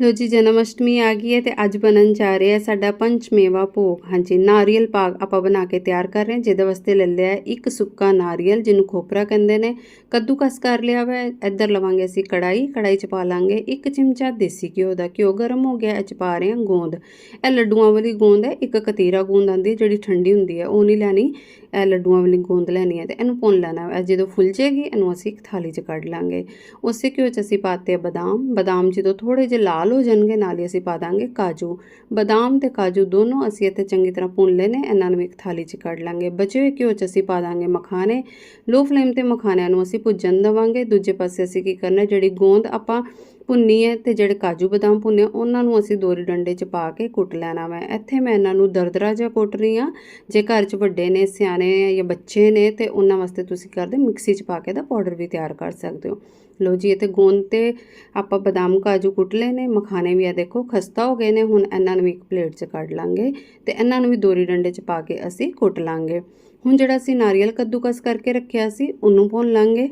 ਲੋ ਜੀ ਜਨਮ ਅਸ਼ਟਮੀ ਆ ਗਈ ਹੈ ਤੇ ਅੱਜ ਬਣਨ ਜਾ ਰਿਹਾ ਸਾਡਾ ਪੰਚਮੇਵਾ ਭੋਗ। ਹਾਂਜੀ, ਨਾਰੀਅਲ ਪਾਗ ਆਪਾਂ ਬਣਾ ਕੇ ਤਿਆਰ ਕਰ ਰਹੇ ਹਾਂ। ਜਿਹਦੇ ਵਾਸਤੇ ਲੈ ਲਿਆ ਇੱਕ ਸੁੱਕਾ ਨਾਰੀਅਲ, ਜਿਹਨੂੰ ਖੋਪਰਾ ਕਹਿੰਦੇ ਨੇ। ਕੱਦੂਕਸ ਕਰ ਲਿਆ ਵਾ ਇੱਧਰ ਲਵਾਂਗੇ ਅਸੀਂ ਕੜਾਈ ਕੜਾਈ ਚ ਪਾ ਲਾਂਗੇ ਇੱਕ ਚਮਚਾ ਦੇਸੀ ਘਿਓ ਦਾ। ਘਿਓ ਗਰਮ ਹੋ ਗਿਆ ਇਹ ਚ ਪਾ ਰਹੇ ਹਾਂ ਗੋਂਦ। ਇਹ ਲੱਡੂਆਂ ਵਾਲੀ ਗੋਂਦ ਹੈ। ਇੱਕ ਕਤੀਰਾ ਗੋਂਦ ਆਂਦੀ ਹੈ, ਜਿਹੜੀ ਠੰਡੀ ਹੁੰਦੀ ਹੈ। ਉਹ ਨਹੀਂ ਲੈਣੀ। ਇਹ ਲੱਡੂਆਂ ਵਾਲੀ ਗੋਂਦ ਲੈਣੀ ਹੈ ਤੇ ਇਹਨੂੰ ਭੁੰਨ ਲੈਣਾ ਹੈ। ਜਦੋਂ ਫੁੱਲ ਜਾਏਗੀ, ਇਹਨੂੰ ਅਸੀਂ ਇੱਕ ਥਾਲੀ 'ਚ ਕੱਢ ਲਾਂਗੇ। ਉਸੇ ਘਿਓ 'ਚ ਅਸੀਂ ਪਾਤੇ ਬਦਾਮ। ਬਦਾਮ ਜਦੋਂ ਥੋੜੇ ਜਿਹੇ ਲਾਲ ਹੋ ਜਾਣਗੇ ਨਾਲ ਹੀ ਅਸੀਂ ਪਾ ਦਾਂਗੇ ਕਾਜੂ। ਬਦਾਮ ਤੇ ਕਾਜੂ ਦੋਨੋਂ ਅਸੀਂ ਇੱਥੇ ਚੰਗੀ ਤਰ੍ਹਾਂ ਭੁੰਨ ਲੈਨੇ, ਇਹਨਾਂ ਨੂੰ ਇੱਕ ਥਾਲੀ 'ਚ ਕੱਢ ਲਾਂਗੇ। ਬਚੇ ਹੋਏ ਘਿਓ 'ਚ ਅਸੀਂ ਪਾ ਦਾਂਗੇ ਮਖਾਣੇ। ਲੋ ਫਲੇਮ ਤੇ ਮਖਾਣਿਆਂ ਨੂੰ ਅਸੀਂ ਭੁੱਜਣ ਦੇਵਾਂਗੇ। ਦੂਜੇ ਪਾਸੇ ਅਸੀਂ ਕੀ ਕਰਨਾ, ਜਿਹੜੀ ਗੋਂਦ ਆਪਾਂ ਭੁੰਨੀ ਹੈ ਤੇ ਜਿਹੜੇ ਕਾਜੂ ਬਦਾਮ ਭੁੰਨੇ ਉਹਨਾਂ ਨੂੰ ਅਸੀਂ ਦੋਰੀ ਡੰਡੇ 'ਚ ਪਾ ਕੇ ਕੁੱਟ ਲੈਣਾ ਮੈਂ ਇੱਥੇ ਮੈਂ ਇਹਨਾਂ ਨੂੰ ਦਰਦਰਾ ਜਿਹਾ ਕੁੱਟ ਰਹੀ ਹਾਂ। ਜੇ ਘਰ 'ਚ ਵੱਡੇ ਨੇ, ਸਿਆਣੇ ਆ ਜਾਂ ਬੱਚੇ ਨੇ, ਤੇ ਉਹਨਾਂ ਵਾਸਤੇ ਤੁਸੀਂ ਕਰਦੇ ਮਿਕਸੀ 'ਚ ਪਾ ਕੇ ਦਾ ਪਾਊਡਰ ਵੀ ਤਿਆਰ ਕਰ ਸਕਦੇ ਹੋ। ਲੋ ਜੀ ਇਹ ਤੇ ਗੋਂਦ ਤੇ ਆਪਾਂ ਬਦਾਮ, ਕਾਜੂ ਕੁੱਟ ਲਏ ਨੇ। ਮਖਾਣੇ ਵੀ ਆ ਦੇਖੋ, ਖਸਤਾ ਹੋ ਗਏ ਨੇ। ਹੁਣ ਇਹਨਾਂ ਨੂੰ ਵੀ ਇੱਕ ਪਲੇਟ 'ਚ ਕੱਢ ਲਾਂਗੇ ਤੇ ਇਹਨਾਂ ਨੂੰ ਵੀ ਦੋਰੀ ਡੰਡੇ 'ਚ ਪਾ ਕੇ ਅਸੀਂ ਕੁੱਟ ਲਾਂਗੇ। ਹੁਣ ਜਿਹੜਾ ਅਸੀਂ ਨਾਰੀਅਲ ਕੱਦੂਕਸ ਕਰਕੇ ਰੱਖਿਆ ਸੀ, ਉਹਨੂੰ ਭੁੰਨ ਲਾਂਗੇ।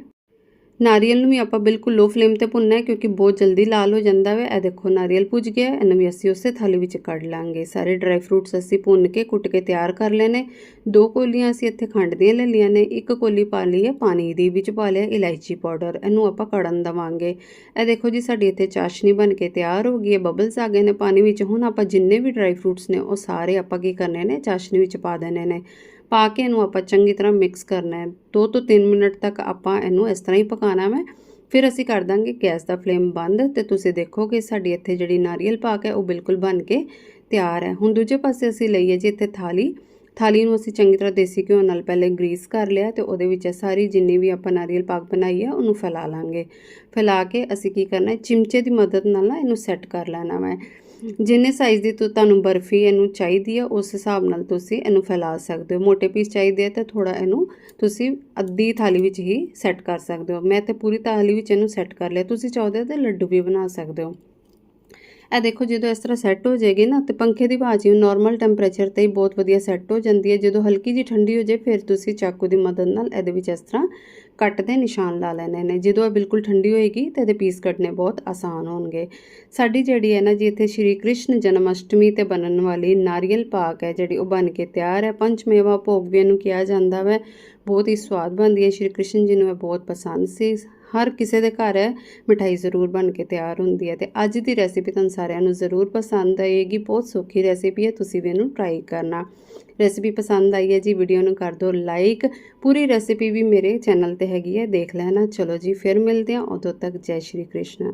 ਨਾਰੀਅਲ ਨੂੰ ਵੀ ਆਪਾਂ ਬਿਲਕੁਲ ਲੋ ਫਲੇਮ ਤੇ ਭੁੰਨਣਾ ਹੈ ਕਿਉਂਕਿ ਬਹੁਤ ਜਲਦੀ ਲਾਲ ਹੋ ਜਾਂਦਾ ਹੈ ਇਹ ਦੇਖੋ, ਨਾਰੀਅਲ ਭੁੱਜ ਗਿਆ, ਇਹਨੂੰ ਵੀ ਅਸੀਂ ਉਸੇ ਥਾਲੀ ਵਿੱਚ ਕੱਢ ਲਾਂਗੇ। ਸਾਰੇ ਡਰਾਈ ਫਰੂਟਸ ਅਸੀਂ ਭੁੰਨ ਕੇ, ਕੁੱਟ ਕੇ ਤਿਆਰ ਕਰ ਲੈਨੇ ਦੋ ਕੋਲੀਆਂ ਅਸੀਂ ਇੱਥੇ ਖੰਡ ਦੀਆਂ ਲੈ ਲਈਆਂ ਨੇ, ਇੱਕ ਕੋਲੀ ਪਾ ਲਈ ਹੈ, ਪਾਣੀ ਦੀ ਵਿੱਚ ਪਾ ਲਿਆ, ਇਲਾਇਚੀ ਪਾਊਡਰ, ਇਹਨੂੰ ਆਪਾਂ ਕੜਨ ਦਵਾਂਗੇ। ਇਹ ਦੇਖੋ ਜੀ, ਸਾਡੀ ਇੱਥੇ ਚਾਸ਼ਨੀ ਬਣ ਕੇ ਤਿਆਰ ਹੋ ਗਈ ਹੈ ਬਬਲਸ ਆ ਗਏ ਨੇ ਪਾਣੀ ਵਿੱਚ। ਹੁਣ ਆਪਾਂ ਜਿੰਨੇ ਵੀ ਡਰਾਈ ਫਰੂਟਸ ਨੇ, ਉਹ ਸਾਰੇ ਆਪਾਂ ਕੀ ਕਰਨੇ ਨੇ, ਚਾਸ਼ਨੀ ਵਿੱਚ ਪਾ ਦੇਣੇ ਨੇ। ਪਾ ਕੇ ਇਹਨੂੰ ਆਪਾਂ ਚੰਗੀ ਤਰ੍ਹਾਂ ਮਿਕਸ ਕਰਨਾ ਹੈ। 2 ਤੋਂ 3 ਮਿੰਟ ਤੱਕ ਆਪਾਂ ਇਹਨੂੰ ਇਸ ਤਰ੍ਹਾਂ ਹੀ ਪਕਾਉਣਾ ਹੈ ਫਿਰ ਅਸੀਂ ਕਰ ਦਾਂਗੇ ਗੈਸ ਦਾ ਫਲੇਮ ਬੰਦ ਤੇ ਤੁਸੀਂ ਦੇਖੋਗੇ ਸਾਡੀ ਇੱਥੇ ਜਿਹੜੀ ਨਾਰੀਅਲ ਪਾਕ ਹੈ ਉਹ ਬਿਲਕੁਲ ਬਣ ਕੇ ਤਿਆਰ ਹੈ। ਹੁਣ ਦੂਜੇ ਪਾਸੇ ਅਸੀਂ ਲਈਏ ਜੀ ਇੱਥੇ ਥਾਲੀ। ਥਾਲੀ ਨੂੰ ਅਸੀਂ ਚੰਗੀ ਤਰ੍ਹਾਂ ਦੇਸੀ ਘਿਓ ਨਾਲ ਪਹਿਲੇ ਗਰੀਸ ਕਰ ਲਿਆ ਤੇ ਉਹਦੇ ਵਿੱਚ ਸਾਰੀ ਜਿੰਨੀ ਵੀ ਆਪਾਂ ਨਾਰੀਅਲ ਪਾਕ ਬਣਾਈ ਹੈ ਉਹਨੂੰ ਫੈਲਾ ਲਾਂਗੇ। ਫੈਲਾ ਕੇ ਅਸੀਂ ਕੀ ਕਰਨਾ ਹੈ, ਚਿਮਚੇ ਦੀ ਮਦਦ ਨਾਲ ਨਾ ਇਹਨੂੰ ਸੈੱਟ ਕਰ ਲੈਣਾ ਹੈ ਜਿੰਨੇ ਸਾਈਜ਼ ਦੀ ਤੁ- ਤੁਹਾਨੂੰ ਬਰਫੀ ਇਹਨੂੰ ਚਾਹੀਦੀ ਆ, ਉਸ ਹਿਸਾਬ ਨਾਲ ਤੁਸੀਂ ਇਹਨੂੰ ਫੈਲਾ ਸਕਦੇ ਹੋ। ਮੋٹے ਪੀਸ ਚਾਹੀਦੇ ਆ ਤਾਂ ਥੋੜਾ ਇਹਨੂੰ ਤੁਸੀਂ ਅੱਧੀ ਥਾਲੀ ਵਿੱਚ ਹੀ ਸੈੱਟ ਕਰ ਸਕਦੇ ਹੋ। ਮੈਂ ਤੇ ਪੂਰੀ ਥਾਲੀ ਵਿੱਚ ਇਹਨੂੰ ਸੈੱਟ ਕਰ ਲਿਆ। ਤੁਸੀਂ ਚਾਹਦੇ ਹੋ ਤਾਂ ਲੱਡੂ ਵੀ ਬਣਾ ਸਕਦੇ ਹੋ। ਇਹ ਦੇਖੋ ਜਦੋਂ ਇਸ ਤਰ੍ਹਾਂ ਸੈੱਟ ਹੋ ਜਾਏਗੀ ਨਾ, ਤੇ ਪੰਖੇ ਦੀ ਆਵਾਜ਼ ਹੀ ਨਾਰਮਲ ਟੈਂਪਰੇਚਰ ਤੇ ਹੀ ਬਹੁਤ ਵਧੀਆ ਸੈੱਟ ਹੋ ਜਾਂਦੀ ਹੈ। ਜਦੋਂ ਹਲਕੀ ਜੀ ਠੰਡੀ ਹੋ ਜਾਏ, ਫਿਰ ਤੁਸੀਂ ਚਾਕੂ ਦੀ ਮਦਦ ਨਾਲ ਇਹਦੇ ਵਿੱਚ ਇਸ ਤਰ੍ਹਾਂ ਕੱਟ ਦੇ ਨਿਸ਼ਾਨ ਲਾ ਲੈਣੇ ਨੇ। ਜਦੋਂ ਇਹ ਬਿਲਕੁਲ ਠੰਡੀ ਹੋਏਗੀ, ਤੇ ਇਹਦੇ ਪੀਸ ਕੱਟਨੇ ਬਹੁਤ ਆਸਾਨ ਹੋਣਗੇ। ਸਾਡੀ ਜਿਹੜੀ ਹੈ ਨਾ ਜੀ, ਇੱਥੇ ਸ਼੍ਰੀ ਕ੍ਰਿਸ਼ਨ ਜਨਮ ਅਸ਼ਟਮੀ ਤੇ ਬਣਨ ਵਾਲੀ ਨਾਰੀਅਲ ਪਾਕ ਹੈ, ਜਿਹੜੀ ਉਹ ਬਣ ਕੇ ਤਿਆਰ ਹੈ। ਪੰਚਮੇਵਾ ਭੋਗ ਵੀ ਇਹਨੂੰ ਕਿਹਾ ਜਾਂਦਾ ਵੈ। ਬਹੁਤ ਹੀ ਸਵਾਦ ਬਣਦੀ ਹੈ। ਸ਼੍ਰੀ ਕ੍ਰਿਸ਼ਨ ਜੀ ਨੂੰ ਇਹ ਬਹੁਤ ਪਸੰਦ ਸੀ। ਹਰ ਕਿਸੇ ਦੇ ਘਰ ਹੈ ਮਿਠਾਈ ਜ਼ਰੂਰ ਬਣ ਕੇ ਤਿਆਰ ਹੁੰਦੀ ਹੈ ਤੇ ਅੱਜ ਦੀ ਰੈਸਿਪੀ ਤੁਹਾਨੂੰ ਸਾਰਿਆਂ ਨੂੰ ਜ਼ਰੂਰ ਪਸੰਦ ਆਏਗੀ, ਬਹੁਤ ਸੌਖੀ ਰੈਸਿਪੀ ਹੈ, ਤੁਸੀਂ ਵੀ ਇਹਨੂੰ ਟਰਾਈ ਕਰਨਾ। ਰੈਸਿਪੀ ਪਸੰਦ ਆਈ ਹੈ ਜੀ ਵੀਡੀਓ ਨੂੰ ਕਰ ਦਿਓ ਲਾਈਕ ਪੂਰੀ ਰੈਸਿਪੀ ਵੀ ਮੇਰੇ ਚੈਨਲ ਤੇ ਹੈਗੀ ਹੈ, ਦੇਖ ਲੈਣਾ। ਚਲੋ ਜੀ, ਫਿਰ ਮਿਲਦੇ ਹਾਂ, ਉਦੋਂ ਤੱਕ ਜੈ ਸ਼੍ਰੀ ਕ੍ਰਿਸ਼ਨ।